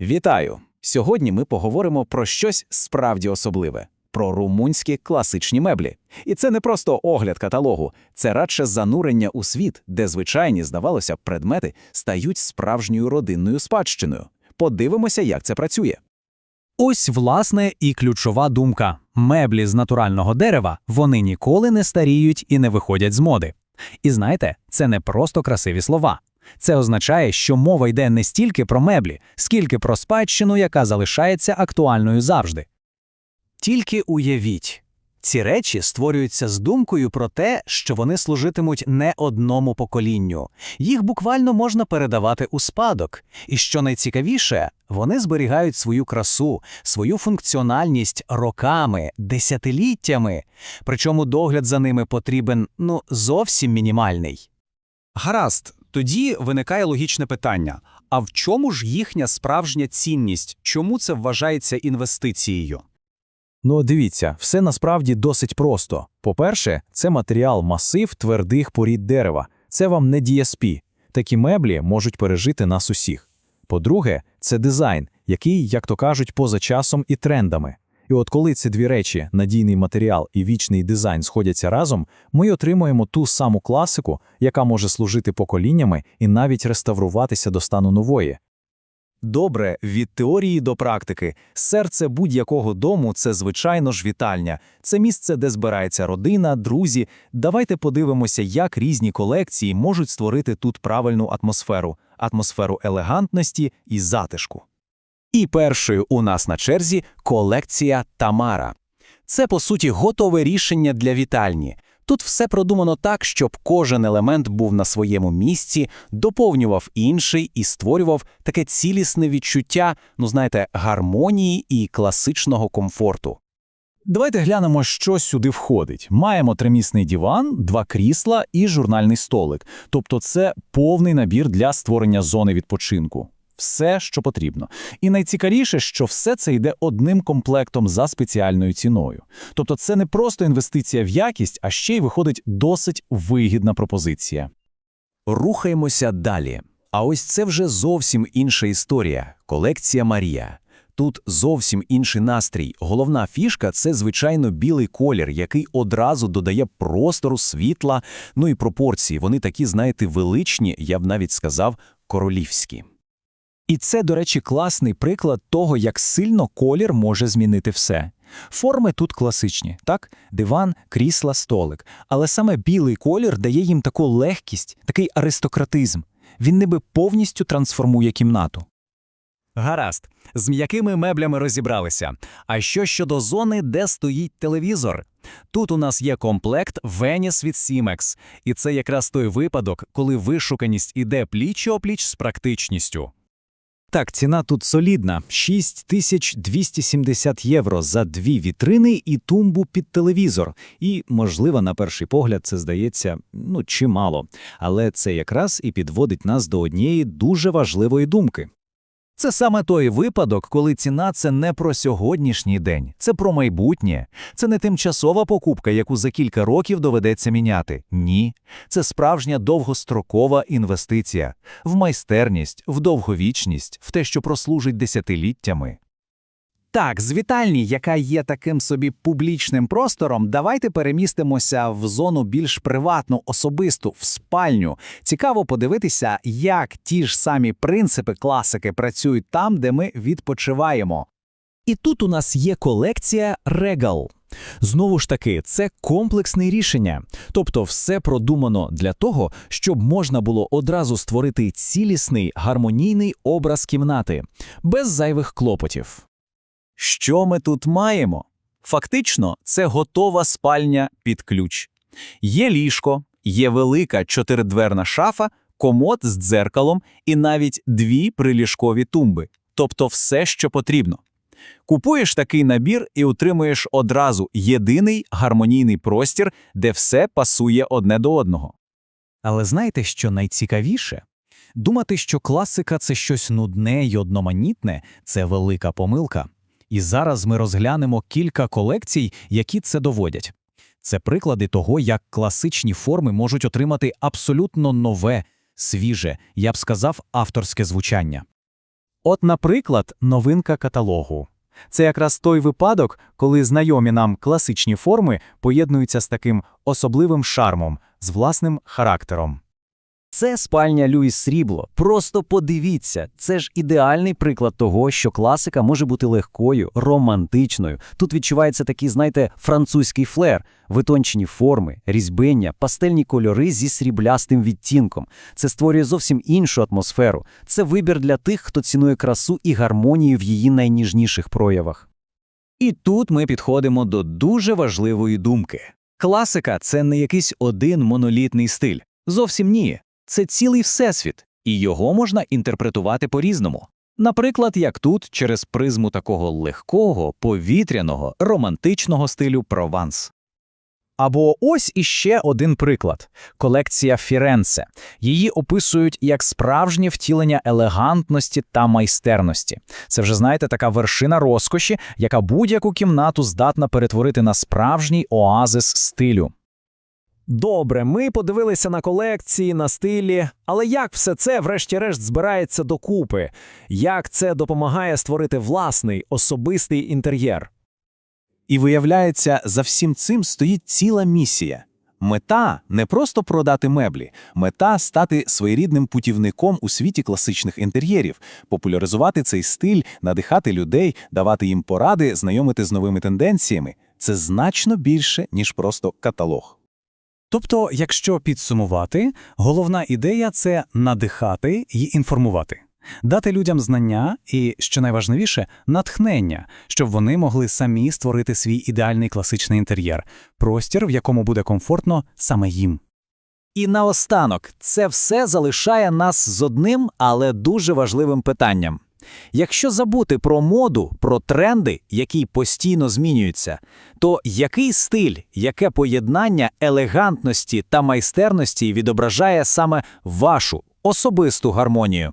Вітаю! Сьогодні ми поговоримо про щось справді особливе про румунські класичні меблі. І це не просто огляд каталогу, це радше занурення у світ, де звичайні, здавалося предмети стають справжньою родинною спадщиною. Подивимося, як це працює. Ось власне і ключова думка. Меблі з натурального дерева вони ніколи не старіють і не виходять з моди. І знаєте, це не просто красиві слова. Це означає, що мова йде не стільки про меблі, скільки про спадщину, яка залишається актуальною завжди. Тільки уявіть, ці речі створюються з думкою про те, що вони служитимуть не одному поколінню. Їх буквально можна передавати у спадок. І що найцікавіше, вони зберігають свою красу, свою функціональність роками, десятиліттями. Причому догляд за ними потрібен ну зовсім мінімальний. Гаразд, тоді виникає логічне питання: а в чому ж їхня справжня цінність? Чому це вважається інвестицією? Ну, дивіться, все насправді досить просто. По-перше, це матеріал масив твердих порід дерева. Це вам не DSP. Такі меблі можуть пережити нас усіх. По-друге, це дизайн, який, як то кажуть, поза часом і трендами. І от коли ці дві речі, надійний матеріал і вічний дизайн сходяться разом, ми отримуємо ту саму класику, яка може служити поколіннями і навіть реставруватися до стану нової. Добре, від теорії до практики. Серце будь-якого дому це, звичайно ж, вітальня. Це місце, де збирається родина, друзі. Давайте подивимося, як різні колекції можуть створити тут правильну атмосферу, атмосферу елегантності і затишку. І першою у нас на черзі колекція Тамара. Це, по суті, готове рішення для вітальні. Тут все продумано так, щоб кожен елемент був на своєму місці, доповнював інший і створював таке цілісне відчуття, ну знаєте, гармонії і класичного комфорту. Давайте глянемо, що сюди входить. Маємо тримісний диван, два крісла і журнальний столик. Тобто це повний набір для створення зони відпочинку. Все, що потрібно. І найцікавіше, що все це йде одним комплектом за спеціальною ціною. Тобто це не просто інвестиція в якість, а ще й виходить досить вигідна пропозиція. Рухаємося далі. А ось це вже зовсім інша історія колекція Марія. Тут зовсім інший настрій. Головна фішка це, звичайно, білий колір, який одразу додає простору, світла, ну і пропорції. Вони такі, знаєте, величні, я б навіть сказав, королівські. І це, до речі, класний приклад того, як сильно колір може змінити все. Форми тут класичні, так? Диван, крісла, столик. Але саме білий колір дає їм таку легкість, такий аристократизм. Він ніби повністю трансформує кімнату. Гаразд, з м'якими меблями розібралися. А що щодо зони, де стоїть телевізор? Тут у нас є комплект Venice від Simex. І це якраз той випадок, коли вишуканість іде пліч-опліч з практичністю. Так, ціна тут солідна 6270 євро за дві вітрини і тумбу під телевізор. І, можливо, на перший погляд це здається ну чимало. Але це якраз і підводить нас до однієї дуже важливої думки. Це саме той випадок, коли ціна це не про сьогоднішній день, це про майбутнє. Це не тимчасова покупка, яку за кілька років доведеться міняти. Ні, це справжня довгострокова інвестиція в майстерність, в довговічність, в те, що прослужить десятиліттями. Так, з вітальні, яка є таким собі публічним простором, давайте перемістимося в зону більш приватну, особисту, в спальню. Цікаво подивитися, як ті ж самі принципи класики працюють там, де ми відпочиваємо. І тут у нас є колекція Regal. Знову ж таки, це комплексне рішення, тобто все продумано для того, щоб можна було одразу створити цілісний гармонійний образ кімнати, без зайвих клопотів. Що ми тут маємо? Фактично, це готова спальня під ключ. Є ліжко, є велика чотиридверна шафа, комод з дзеркалом і навіть дві приліжкові тумби, тобто все, що потрібно. Купуєш такий набір і отримуєш одразу єдиний гармонійний простір, де все пасує одне до одного. Але знаєте, що найцікавіше? Думати, що класика це щось нудне й одноманітне це велика помилка. І зараз ми розглянемо кілька колекцій, які це доводять. Це приклади того, як класичні форми можуть отримати абсолютно нове, свіже, я б сказав, авторське звучання. От, наприклад, новинка каталогу. Це якраз той випадок, коли знайомі нам класичні форми поєднуються з таким особливим шармом, з власним характером. Це спальня Люїс Срібло. Просто подивіться, це ж ідеальний приклад того, що класика може бути легкою, романтичною. Тут відчувається такий, знаєте, французький флер, витончені форми, різьбення, пастельні кольори зі сріблястим відтінком. Це створює зовсім іншу атмосферу. Це вибір для тих, хто цінує красу і гармонію в її найніжніших проявах. І тут ми підходимо до дуже важливої думки. Класика це не якийсь один монолітний стиль. Зовсім ні. Це цілий всесвіт, і його можна інтерпретувати по-різному. Наприклад, як тут, через призму такого легкого, повітряного, романтичного стилю Прованс. Або ось іще один приклад – колекція Фіренце. Її описують як справжнє втілення елегантності та майстерності. Це вже, знаєте, така вершина розкоші, яка будь-яку кімнату здатна перетворити на справжній оазис стилю. Добре, ми подивилися на колекції, на стилі, але як все це, врешті-решт, збирається докупи? Як це допомагає створити власний особистий інтер'єр? І виявляється, за всім цим стоїть ціла місія. Мета не просто продати меблі, мета стати своєрідним путівником у світі класичних інтер'єрів, популяризувати цей стиль, надихати людей, давати їм поради, знайомити з новими тенденціями. Це значно більше, ніж просто каталог. Тобто, якщо підсумувати, головна ідея – це надихати і інформувати. Дати людям знання і, що найважливіше, натхнення, щоб вони могли самі створити свій ідеальний класичний інтер'єр, простір, в якому буде комфортно саме їм. І наостанок, це все залишає нас з одним, але дуже важливим питанням. Якщо забути про моду, про тренди, які постійно змінюються, то який стиль, яке поєднання елегантності та майстерності відображає саме вашу особисту гармонію?